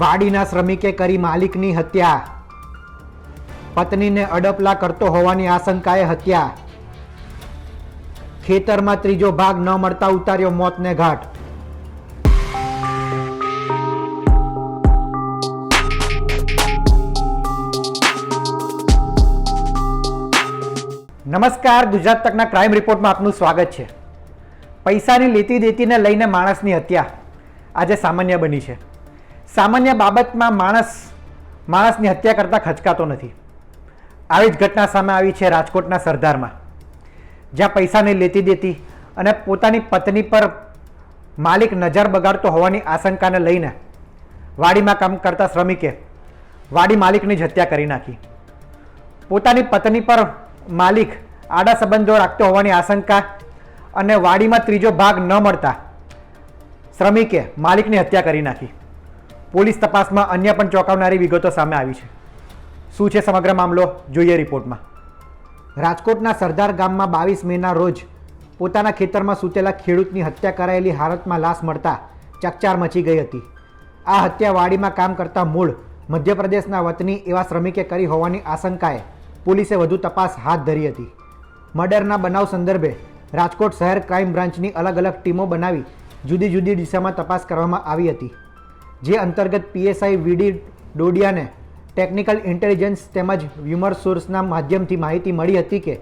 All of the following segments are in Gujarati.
વાડીના શ્રમિકે કરી માલિકની હત્યા. પત્નીને અડપલા કરતો હોવાની આશંકાએ હત્યા. ખેતરમાં ત્રીજો ભાગ ન મળતા ઉતાર્યો મોતને ઘાટ. નમસ્કાર, ગુજરાત તકના ક્રાઇમ રિપોર્ટમાં આપનું સ્વાગત છે. પૈસાની લેતી દેતીને લઈને માણસની હત્યા આજે સામાન્ય બની છે. સામાન્ય બાબતમાં માણસ, માણસની હત્યા કરતાં ખચકાતો નથી. આવી જ ઘટના સામે આવી છે રાજકોટના સરદારમાં. જ્યાં પૈસાને લેતી દેતી અને પોતાની પત્ની પર માલિક નજર બગાડતો હોવાની આશંકાને લઈને વાડીમાં કામ કરતા શ્રમિકે વાડી માલિકની જ હત્યા કરી નાખી. પોતાની પત્ની પર માલિક આડા સંબંધો રાખતો હોવાની આશંકા અને વાડીમાં ત્રીજો ભાગ ન મળતા શ્રમિકે માલિકની હત્યા કરી નાખી. પોલીસ તપાસમાં અન્ય પણ ચોંકાવનારી વિગતો સામે આવી છે. શું છે સમગ્ર મામલો? જોઈએ રિપોર્ટમાં. રાજકોટના સરદાર ગામમાં બાવીસ મેના રોજ પોતાના ખેતરમાં સૂતેલા ખેડૂતની હત્યા કરાયેલી હાલતમાં લાશ મળતા ચકચાર મચી ગઈ હતી. આ હત્યા વાડીમાં કામ કરતા મૂળ મધ્યપ્રદેશના વતની એવા શ્રમિકે કરી હોવાની આશંકાએ પોલીસે વધુ તપાસ હાથ ધરી હતી. મર્ડરના બનાવ સંદર્ભે રાજકોટ શહેર ક્રાઇમ બ્રાન્ચની અલગ અલગ ટીમો બનાવી જુદી જુદી દિશામાં તપાસ કરવામાં આવી હતી. જે અંતર્ગત પીએસઆઈ વીડી ડોડિયાને ટેકનિકલ ઇન્ટેલિજન્સ તેમજ હ્યુમર સોર્સના માધ્યમથી માહિતી મળી હતી કે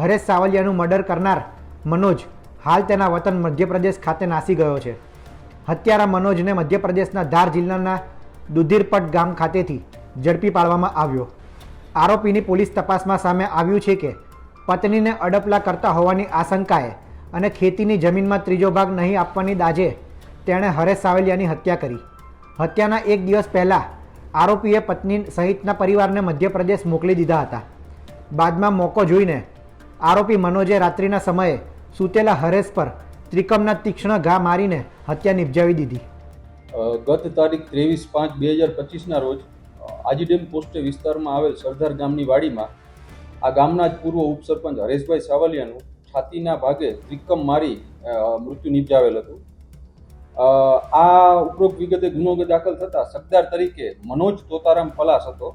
હરેશ સાવલિયાનું મર્ડર કરનાર મનોજ હાલ તેના વતન મધ્યપ્રદેશ ખાતે નાસી ગયો છે. હત્યારા મનોજને મધ્યપ્રદેશના ધાર જિલ્લાના દુધીરપટ ગામ ખાતેથી ઝડપી પાડવામાં આવ્યો. આરોપીની પોલીસ તપાસમાં સામે આવ્યું છે કે પત્નીને અડપલા કરતા હોવાની આશંકાએ અને ખેતીની જમીનમાં ત્રીજો ભાગ નહીં આપવાની દાજે તેણે હરેશ સાવલિયાની હત્યા કરી. હત્યાના એક દિવસ પહેલાં આરોપીએ પત્ની સહિતના પરિવારને મધ્યપ્રદેશ મોકલી દીધા હતા. બાદમાં મોકો જોઈને આરોપી મનોજે રાત્રિના સમયે સૂતેલા હરેશ પર ત્રિકમના તીક્ષ્ણ ઘા મારીને હત્યા નિપજાવી દીધી. ગત તારીખ ત્રેવીસ પાંચ બે હજાર પચીસના રોજ આજીડેમ પોસ્ટે વિસ્તારમાં આવેલ સરદાર ગામની વાડીમાં આ ગામના જ પૂર્વ ઉપસરપંચ હરેશભાઈ સાવલિયાનું છાતીના ભાગે ત્રિકમ મારી મૃત્યુ નિપજાવેલ હતું. આ ઉપરોક્ત વિગતે ગુનો દાખલ થતા સરદાર તરીકે મનોજ તોતારામ પલાસ હતો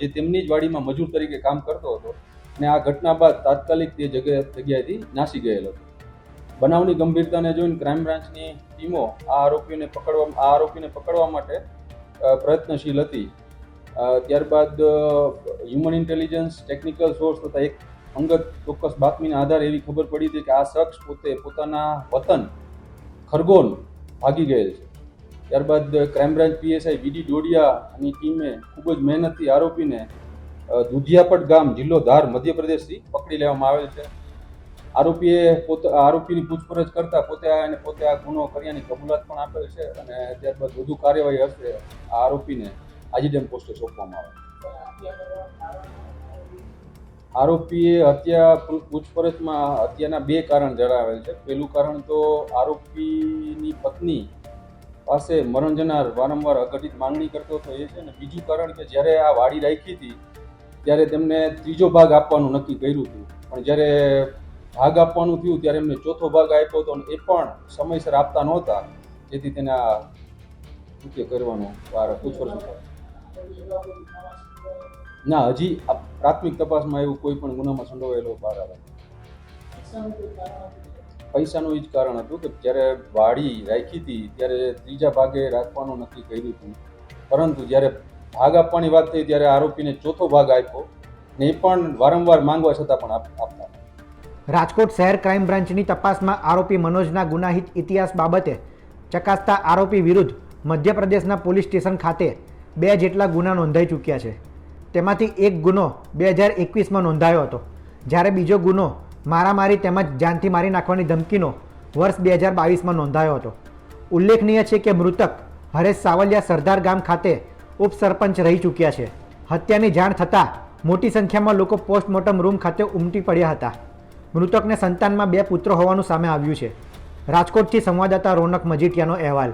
જે તેમની જ વાડીમાં મજૂર તરીકે કામ કરતો હતો અને આ ઘટના બાદ તાત્કાલિક તે જગ્યા જગ્યાએથી નાસી ગયેલ હતો. બનાવની ગંભીરતાને જોઈને ક્રાઇમ બ્રાન્ચની ટીમો આ આરોપીઓને પકડવા, આ આરોપીને પકડવા માટે પ્રયત્નશીલ હતી. ત્યારબાદ હ્યુમન ઇન્ટેલિજન્સ ટેકનિકલ સોર્સ તથા એક અંગત ચોક્કસ બાતમીના આધારે એવી ખબર પડી હતી કે આ શખ્સ પોતે પોતાના વતન ખરગોન ભાગી ગયેલ છે. ત્યારબાદ ક્રાઇમ બ્રાન્ચ પીએસઆઈ વીડી ડોડિયાની ટીમે ખૂબ જ મહેનતથી આરોપીને દુધિયાપટ ગામ જિલ્લો ધાર મધ્યપ્રદેશથી પકડી લેવામાં આવેલ છે. આરોપીએ પોતે, આરોપીની પૂછપરછ કરતા પોતે અને પોતે આ ગુનો કર્યાની કબૂલાત પણ આપેલ છે અને ત્યારબાદ વધુ કાર્યવાહી હશે આ આરોપીને આજીડેમ પોસ્ટે સોંપવામાં આવે. આરોપીએ હત્યા પૂછપરછમાં હત્યાના બે કારણ જણાવેલ છે. પહેલું કારણ તો આરોપીની પત્ની પાસે મરણ જનાર વારંવાર અઘટિત માંગણી કરતો હતો એ છે અને બીજું કારણ કે જ્યારે આ વાડી રાખી હતી, ત્યારે તેમને ત્રીજો ભાગ આપવાનું નક્કી કર્યું હતું. પણ જ્યારે ભાગ આપવાનું થયું, ત્યારે એમને ચોથો ભાગ આપ્યો હતો અને એ પણ સમયસર આપતા નહોતા. જેથી તેને કૃત્ય કરવાનો વાર, પૂછપરછ ના, હજી પ્રાથમિક તપાસમાં એવું કોઈ પણ ગુનામાં સંડોવાયેલો બહાર આવે પૈસાનું એ જ કારણ હતું કે જ્યારે વાડી રાખી હતી, ત્યારે ત્રીજા ભાગે રાખવાનું નક્કી કર્યું હતું. પરંતુ જ્યારે ભાગ આપવાની વાત થઈ, ત્યારે આરોપીને ચોથો ભાગ આપ્યો ને એ પણ વારંવાર માંગવા છતાં પણ આપ- આપતા રાજકોટ શહેર ક્રાઇમ બ્રાન્ચની તપાસમાં આરોપી મનોજના ગુનાહિત ઇતિહાસ બાબતે ચકાસતા આરોપી વિરુદ્ધ મધ્યપ્રદેશના પોલીસ સ્ટેશન ખાતે બે જેટલા ગુના નોંધાઈ ચૂક્યા છે. તેમાંથી એક ગુનો બે હજાર એકવીસમાં નોંધાયો હતો. જ્યારે બીજો ગુનો મારામારી તેમજ જાનથી મારી નાખવાની ધમકીનો વર્ષ બે હજાર બાવીસમાં નોંધાયો હતો. ઉલ્લેખનીય છે કે મૃતક હરેશ સાવલિયા સરદાર ગામ ખાતે ઉપસરપંચ રહી ચૂક્યા છે. હત્યાની જાણ થતાં મોટી સંખ્યામાં લોકો પોસ્ટમોર્ટમ રૂમ ખાતે ઉમટી પડ્યા હતા. મૃતકને સંતાનમાં બે પુત્રો હોવાનું સામે આવ્યું છે. રાજકોટથી સંવાદદાતા રોનક મજીઠિયાનો અહેવાલ.